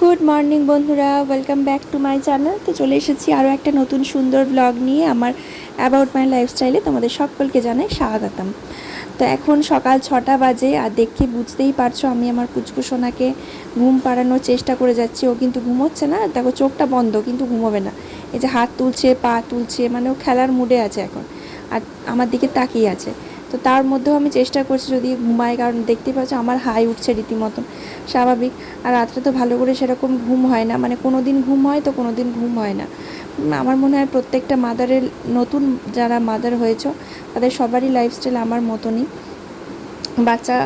Good morning বন্ধুরা। Welcome back to my channel তো চলে এসেছি আরও একটা নতুন সুন্দর ব্লগ নিয়ে। আমার অ্যাবাউট মাই লাইফস্টাইলে তোমাদের সকলকে জানাই স্বাগতম। তো এখন সকাল ছটা বাজে, আর দেখে বুঝতেই পারছ আমি আমার পুচকু সোনাকে ঘুম পাড়ানোর চেষ্টা করে যাচ্ছি। ও কিন্তু ঘুমোচ্ছে না। দেখো, চোখটা বন্ধ, কিন্তু ঘুমোবে না। এই যে হাত তুলছে, পা তুলছে মানে ও খেলার মুডে আছে এখন। আর আমার দিকে তাকিয়ে আছে। তো তার মধ্যেও আমি চেষ্টা করছি যদি ঘুমাই কারণ দেখতেই পাচ্ছ আমার হাই উঠছে রীতিমতন, স্বাভাবিক। আর রাত্রে তো ভালো করে সেরকম ঘুম হয় না মানে কোনো দিন ঘুম হয় তো কোনো দিন ঘুম হয় না। আমার মনে হয় প্রত্যেকটা মাদারের নতুন যারা মাদার হয়েছ, তাদের সবারই লাইফস্টাইল আমার মতনই। বাচ্চা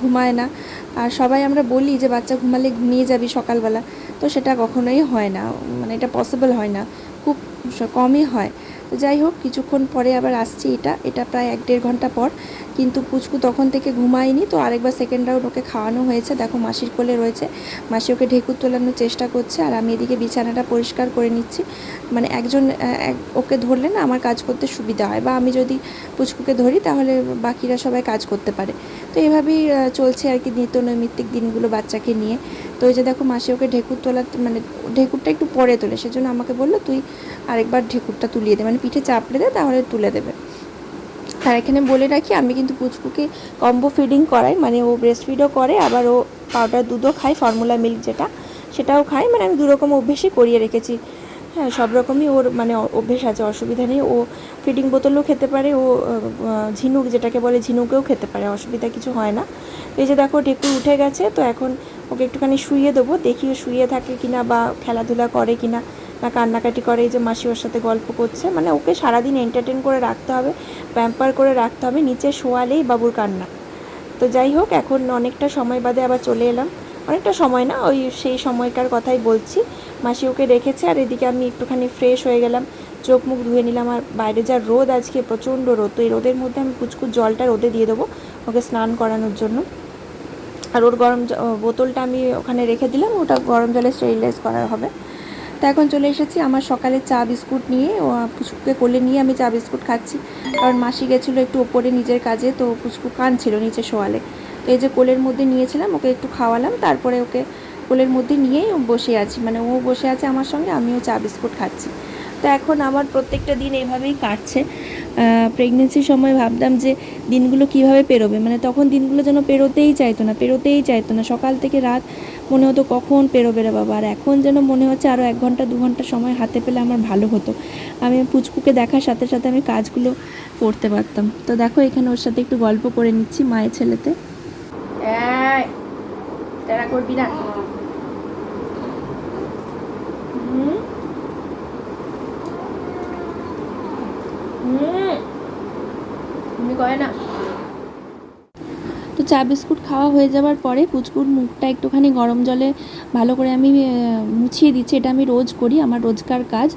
ঘুমায় না। আর সবাই আমরা বলি যে বাচ্চা ঘুমালে ঘুমিয়ে যাবি সকালবেলা, তো সেটা কখনোই হয় না মানে এটা পসিবল হয় না। খুব কমই হয়। তো যাই হোক, কিছুক্ষণ পরে আবার আসছি এটা। এটা প্রায় এক দেড় ঘণ্টা পর। কিন্তু পুচকু তখন থেকে ঘুমায়নি, তো আরেকবার সেকেন্ড রাউন্ড ওকে খাওয়ানো হয়েছে। দেখো মাসির কোলে রয়েছে। মাসি ওকে ঢেকুর তোলানোর চেষ্টা করছে, আর আমি এদিকে বিছানাটা পরিষ্কার করে নিচ্ছি। মানে একজন, এক- ওকে ধরলে না আমার কাজ করতে সুবিধা হয়, বা আমি যদি পুচকুকে ধরি তাহলে বাকিরা সবাই কাজ করতে পারে। তো এভাবেই চলছে আর কি নিত্য নৈমিত্তিক দিনগুলো বাচ্চাকে নিয়ে। তো ওই যে দেখো মাসি ওকে ঢেকুর তোলা মানে ঢেকুরটা একটু পরে তোলে, সেজন্য আমাকে বলল, তুই আরেকবার ঢেকুরটা তুলিয়ে দে। মানে পিঠে চাপড়ে দেয়, তাহলে তুলে দেবে। আর এখানে বলে রাখি, আমি কিন্তু পুচকুকে কম্বো ফিডিং করাই মানে ও ব্রেস্ট ফিডও করে, আবার ও পাউডার দুধও খায় ফর্মুলা মিল্ক যেটা, সেটাও খায়। মানে আমি দুরকম অভ্যেসই করিয়ে রেখেছি। হ্যাঁ সব রকমই ওর মানে অভ্যেস আছে, অসুবিধা নেই। ও ফিডিং বোতলও খেতে পারে, ও ঝিনুক যেটাকে বলে, ঝিনুকেও খেতে পারে, অসুবিধা কিছু হয় না। এই যে দেখো, ঢেকুর উঠে গেছে, তো এখন ওকে একটুখানি শুইয়ে দেবো, দেখি শুয়ে থাকে কিনা বা খেলাধুলা করে কিনা। না কান্নাকাটি করে, এই যে মাসি ওর সাথে গল্প করছে মানে ওকে সারাদিন এন্টারটেন করে রাখতে হবে প্যাম্পার করে রাখতে হবে, নিচে শোয়ালেই বাবুর কান্না। তো যাই হোক, এখন অনেকটা সময় বাদে আবার চলে এলাম। অনেকটা সময় না, ওই সেই সময়কার কথাই বলছি। মাসি ওকে রেখেছে, আর এদিকে আমি একটুখানি ফ্রেশ হয়ে গেলাম। চোখ মুখ ধুয়ে নিলাম, আর বাইরে যা রোদ আজকে, প্রচণ্ড রোদ, তো এই রোদের মধ্যে আমি কুচকুচ জলটা রোদে দিয়ে দেবো ওকে স্নান করানোর জন্য। আর ওর গরম বোতলটা আমি ওখানে রেখে দিলাম, ওটা গরম জলে স্টেরিলাইজ করা হবে। তো এখন চলে এসেছি আমার সকালে চা বিস্কুট নিয়ে। ও পুচকুকে কোলে নিয়ে আমি চা বিস্কুট খাচ্ছি। কারণ মাসি গেছিল একটু ওপরে নিজের কাজে, তো পুচকু কাঁদছিল নিচে শোয়ালে। তো এই যে কোলের মধ্যে নিয়েছিলাম, ওকে একটু খাওয়ালাম, তারপরে ওকে কোলের মধ্যে নিয়েই বসে আছি। মানে ও বসে আছে আমার সঙ্গে, আমিও চা বিস্কুট খাচ্ছি। তো এখন আমার প্রত্যেকটা দিন এইভাবেই কাটছে। প্রেগনেন্সির সময় ভাবতাম যে দিনগুলো কীভাবে পেরোবে। মানে তখন দিনগুলো যেন পেরোতেই চাইতো না, পেরোতেই চাইতো না। সকাল থেকে রাত মনে হতো কখন পেরোবে রে বাবা। আর এখন যেন মনে হচ্ছে আরও এক ঘণ্টা, দু ঘণ্টা সময় হাতে পেলে আমার ভালো হতো। আমি পুচকুকে দেখার সাথে সাথে আমি কাজগুলো করতে পারতাম। তো দেখো, এখানে ওর সাথে একটু গল্প করে নিচ্ছি মায়ের ছেলেতে। করবি না? তুমি করে না? চা বিস্কুট খাওয়া হয়ে যাওয়ার পরে পুচকুর মুখটা একটুখানি গরম জলে ভালো করে আমি মুছিয়ে দিচ্ছি। এটা আমি রোজ করি, আমার রোজকার কাজ।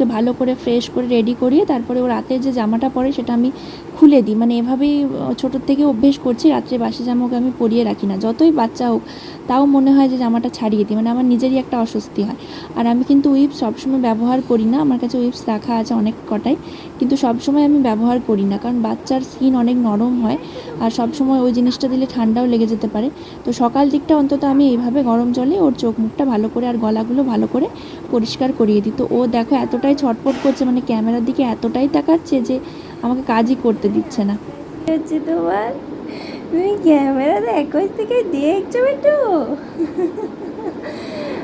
ওকে ভালো করে ফ্রেশ করে রেডি করিয়ে তারপরে ও রাতে যে জামাটা পরে সেটা আমি খুলে দিই। মানে এভাবেই ছোটোর থেকে অভ্যেস করছি, রাত্রে বাসি জামা ওকে আমি পরিয়ে রাখি না। যতই বাচ্চা হোক, তাও মনে হয় যে জামাটা ছাড়িয়ে দিই। মানে আমার নিজেরই একটা অস্বস্তি হয়। আর আমি কিন্তু উইপস সবসময় ব্যবহার করি না। আমার কাছে উইপস রাখা আছে অনেক কটাই। কিন্তু সবসময় আমি ব্যবহার করি না। কারণ বাচ্চার স্কিন অনেক নরম হয়। আর সবসময় ওই জিনিসটা দিলে ঠান্ডাও লেগে যেতে পারে। তো সকাল দিকটা অন্তত আমি এইভাবে গরম জলে ওর চোখ মুখটা ভালো করে আর গলাগুলো ভালো করে পরিষ্কার করিয়ে দিই। তো ও দেখো এতটাই ছটপট করছে মানে ক্যামেরার দিকে এতটাই তাকাচ্ছে যে আমাকে কাজই করতে দিচ্ছে না। হচ্ছে তোমার? তুমি ক্যামেরা দেখো থেকে দেখছ একটু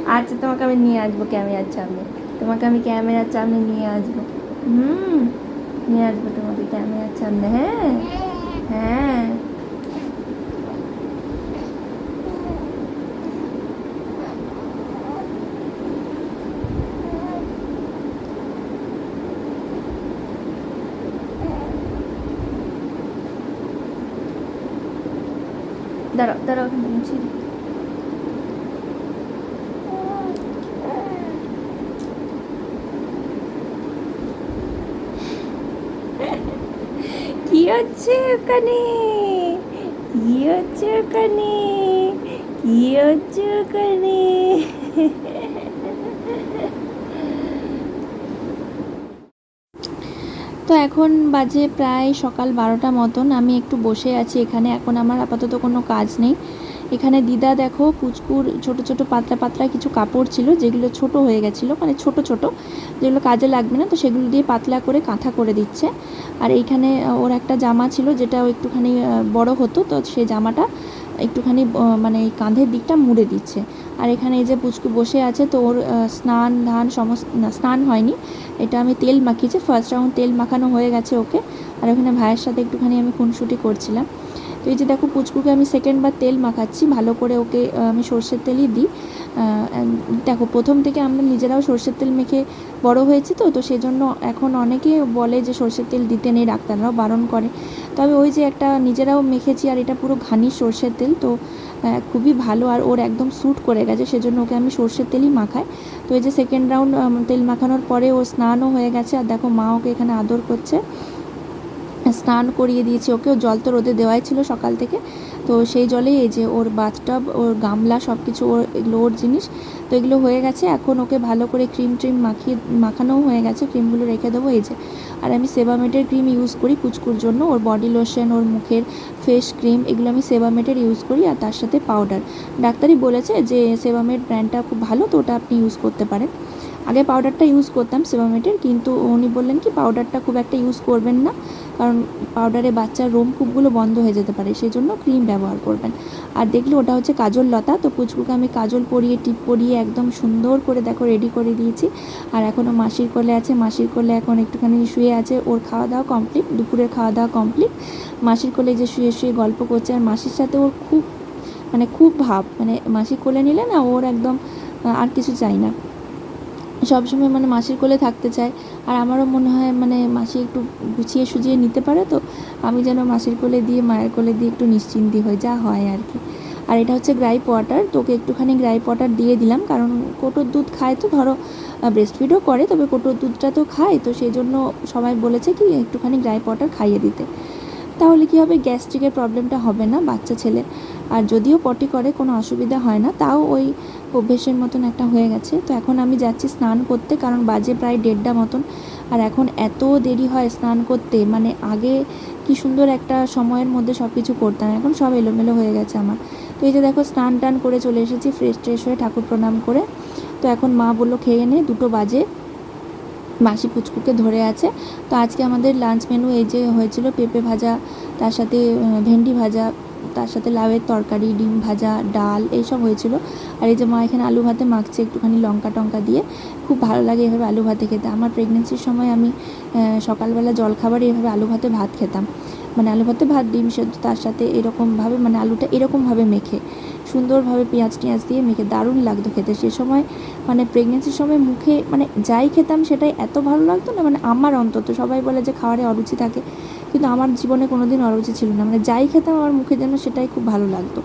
আচ্ছা তোমাকে আমি নিয়ে আসব ক্যামেরার সামনে। তোমাকে আমি ক্যামেরার সামনে নিয়ে আসব। হুম, নিয়ে আসব তোমাকে ক্যামেরার সামনে হ্যাঁ? হ্যাঁ। দাঁড়াও দাঁড়াও ওখানে মুছিয়ে দিই। কি হচ্ছে ওখানে কি হচ্ছে ওখানে কি হচ্ছে ওখানে তো এখন বাজে প্রায় সকাল বারোটা মতন। আমি একটু বসে আছি এখানে। এখন আমার আপাতত কোনো কাজ নেই। এখানে দিদা দেখো, পুচকুর ছোট ছোট পাতলা পাতলা কিছু কাপড় ছিল, যেগুলো ছোট হয়ে গেছিল মানে ছোট ছোট, যেগুলো কাজে লাগবে না, তো সেগুলো দিয়ে পাতলা করে কাঁথা করে দিচ্ছে। আর এইখানে ওর একটা জামা ছিল যেটা একটুখানি বড় হতো, তো সেই জামাটা একটুখানি মানে কাঁধের দিকটা মুড়ে দিচ্ছে। আর এখানে এই যে পুচকু বসে আছে, তো ওর স্নান ধান সমস্ত স্নান হয়নি। এটা আমি তেল মাখিয়েছি ফার্স্ট রাউন্ড তেল মাখানো হয়ে গেছে ওকে। আর ওখানে ভাইয়ের সাথে একটুখানি আমি খুনসুটি করছিলাম। তো এই যে দেখো পুচকুকে আমি সেকেন্ড বার তেল মাখাচ্ছি, ভালো করে ওকে আমি সর্ষের তেলই দিই। দেখো প্রথম থেকে আমরা নিজেরাও সর্ষের তেল মেখে বড় হয়েছি তো তো সেজন্য এখন অনেকে বলে যে সর্ষের তেল দিতে নেই, ডাক্তাররাও বারণ করে। তবে ওই যে একটা নিজেরাও মেখেছি আর এটা পুরো ঘানি সর্ষের তেল তো খুবই ভালো আর ওর একদম স্যুট করে গেছে, সেজন্য ওকে আমি সর্ষের তেলই মাখাই। তো এই যে সেকেন্ড রাউন্ড তেল মাখানোর পরে ওর স্নানও হয়ে গেছে আর দেখো মা ওকে এখানে আদর করছে। স্নান করিয়ে দিয়েছি ওকে জল তো রোদে দেওয়াই ছিল সকাল থেকে। তো সেই জলেই এই যে ওর বাথটাব ওর গামলা সব কিছু ওর এগুলো, ওর জিনিস, তো এগুলো হয়ে গেছে। এখন ওকে ভালো করে ক্রিম ট্রিম মাখিয়ে, মাখানোও হয়ে গেছে। ক্রিমগুলো রেখে দেবো, এই যে। আর আমি সেবামেটের ক্রিম ইউজ করি পুচকুর জন্য। ওর বডি লোশন ওর মুখের ফেস ক্রিম এগুলো আমি সেবামেটের ইউজ করি আর তার সাথে পাউডার ডাক্তারই বলেছে যে সেবামেট ব্র্যান্ডটা খুব ভালো, তো ওটা আপনি ইউজ করতে পারেন। আগে পাউডারটা ইউজ করতাম সেবামেটের কিন্তু উনি বললেন কি পাউডারটা খুব একটা ইউজ করবেন না, কারণ পাউডারে বাচ্চার রোমকূপগুলো বন্ধ হয়ে যেতে পারে সেই জন্য ক্রিম ব্যবহার করবেন। আর দেখলে ওটা হচ্ছে কাজল লতা, তো পুচকুকে আমি কাজল পরিয়ে, টিপ পরিয়ে একদম সুন্দর করে দেখো রেডি করে দিয়েছি। আর এখনও মাসির কোলে আছে, মাসির কোলে এখন একটুখানি শুয়ে আছে, ওর খাওয়া দাওয়া কমপ্লিট দুপুরের খাওয়া দাওয়া কমপ্লিট মাসির কোলে যে শুয়ে শুয়ে গল্প করছে, আর মাসির সাথে ওর খুব মানে খুব ভাব মানে মাসির কোলে নিলে না ওর একদম আর কিছু চাই না। সবসময় মানে মাসির কোলে থাকতে চায়। আর আমারও মনে হয় মানে মাসি একটু গুছিয়ে সুজিয়ে নিতে পারে তো, আমি যেন মাসির কোলে দিয়ে, মায়ের কোলে দিয়ে একটু নিশ্চিন্তি হই, যা হয় আর কি। আর এটা হচ্ছে গ্রাইপ ওয়াটার তোকে একটুখানি গ্রাইপ ওয়াটার দিয়ে দিলাম, কারণ কোটোর দুধ খায় তো, ধরো ব্রেস্ট ফিডও করে, তবে কোটোর দুধটা তো খায়, তো সেই জন্য সবাই বলেছে কি, একটুখানি গ্রাইপ ওয়াটার খাইয়ে দিতে। তাহলে কি হবে, গ্যাস্ট্রিকের প্রবলেমটা হবে না, বাচ্চা ছেলে। আর যদিও পটি করে, কোনো অসুবিধা হয় না, তাও ওই অভ্যেসের মতন একটা হয়ে গেছে। তো এখন আমি যাচ্ছি স্নান করতে, কারণ বাজে প্রায় দেড়টা মতন। আর এখন এত দেরি হয় স্নান করতে মানে আগে কি সুন্দর একটা সময়ের মধ্যে সব কিছু করতাম, এখন সব এলোমেলো হয়ে গেছে আমার। তো এই যে দেখো, স্নান টান করে চলে এসেছি ফ্রেশ ট্রেশ হয়ে ঠাকুর প্রণাম করে। তো এখন মা বলল, খেয়ে নে, দুটো বাজে। মাসি পুচকুকে ধরে আছে। তো আজকে আমাদের লাঞ্চ মেনু এই যে হয়েছিল, পেঁপে ভাজা, তার সাথে ভেন্ডি ভাজা। তার সাথে লাউয়ের তরকারি, ডিম ভাজা, ডাল এইসব হয়েছিল। আর এই যে মা এখানে আলু ভাতে মাখছে একটুখানি লঙ্কা টঙ্কা দিয়ে, খুব ভালো লাগে এভাবে আলু ভাতে খেতে। আমার প্রেগনেন্সির সময় আমি সকালবেলা জলখাবারে এভাবে আলু ভাতে ভাত খেতাম। মানে আলু ভাতে ভাত, ডিম সেদ্ধ, তার সাথে এরকমভাবে মানে আলুটা এরকমভাবে মেখে, সুন্দরভাবে পেঁয়াজ টিয়াজ দিয়ে মেখে, দারুণ লাগতো খেতে। সে সময় মানে প্রেগনেন্সির সময় মুখে মানে যাই খেতাম সেটাই এত ভালো লাগতো না মানে আমার অন্তত সবাই বলে যে খাবারে অরুচি থাকে। কিন্তু আমার জীবনে কোনো দিন অরুচি ছিল না। মানে যাই খেতাম, আমার মুখে যেন সেটাই খুব ভালো লাগতো।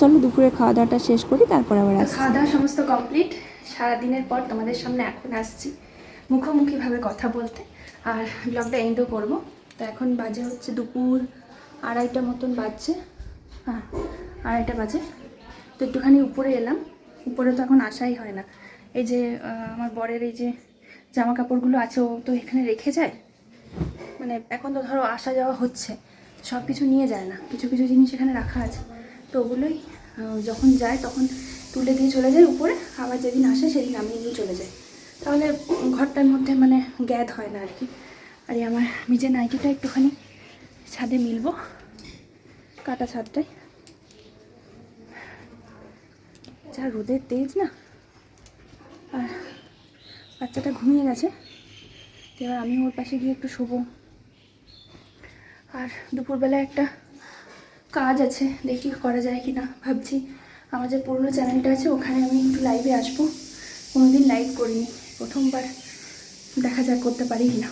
চলো দুপুরে খাওয়া দাওয়াটা শেষ করি, তারপর আবার আসি খাওয়া দাওয়া সমস্ত কমপ্লিট সারাদিনের পর তোমাদের সামনে এখন আসছি মুখোমুখিভাবে কথা বলতে। আর ব্লগটা এন্ডও করব। তো এখন বাজে হচ্ছে দুপুর আড়াইটা মতন বাজছে। হ্যাঁ আড়াইটা বাজে। তো একটুখানি উপরে এলাম। উপরে তো এখন আসাই হয় না। এই যে আমার বরের এই যে জামা কাপড়গুলো আছে, ও তো এখানে রেখে যায়? মানে এখন তো ধরো আসা যাওয়া হচ্ছে, সব কিছু নিয়ে যায় না। কিছু কিছু জিনিস এখানে রাখা আছে। তো ওগুলোই যখন যায় তখন তুলে দিয়ে চলে যায়, উপরে আবার যেদিন আসে সেদিন নামিয়ে নিয়ে চলে যায়। তাহলে ঘরটার মধ্যে মানে গ্যাদ হয় না আর কি। আর আমার নিজের নাইটিটা একটুখানি ছাদে মিলবো, কাটা ছাদটাই যা রোদের তেজ না। আর বাচ্চাটা ঘুমিয়ে গেছে। এবার আমি ওর পাশে গিয়ে একটু শোবো। আর দুপুরবেলা একটা কাজ আছে, দেখি করা যায় কি না ভাবছি আমার যে পুরনো চ্যানেলটা আছে, ওখানে আমি একটু লাইভে আসব। কোনোদিন লাইভ করিনি, প্রথমবার দেখা যাক করতে পারি কি না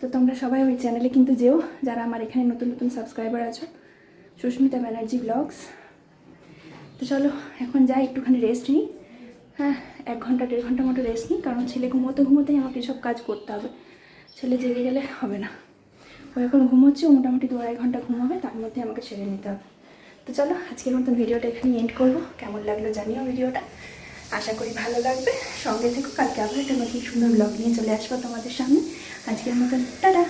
তো তোমরা সবাই ওই চ্যানেলে কিন্তু যেও, যারা আমার এখানে নতুন নতুন সাবস্ক্রাইবার আছো। সুস্মিতা ব্যানার্জি ব্লগস তো চলো, এখন যাই, একটুখানি রেস্ট নিই। হ্যাঁ এক ঘণ্টা, দেড় ঘণ্টা মতো রেস্ট নিই, কারণ ছেলে ঘুমোতে, ঘুমোতেই আমাকে সব কাজ করতে হবে। ছেলে জেগে গেলে হবে না। ও এখন ঘুমোচ্ছে মোটামুটি দু আড়াই ঘণ্টা ঘুমাবে, তার মধ্যে আমাকে ছেড়ে নিতে হবে। তো চলো, আজকের মতন ভিডিওটা এখানে এন্ড করব। কেমন লাগল জানিও ভিডিওটা। আশা করি ভালো লাগবে। সঙ্গে থেকো, কালকে আবার একটা নতুন সুন্দর ব্লগ নিয়ে চলে আসব তোমাদের সামনে। আজকের মতন, টাটা!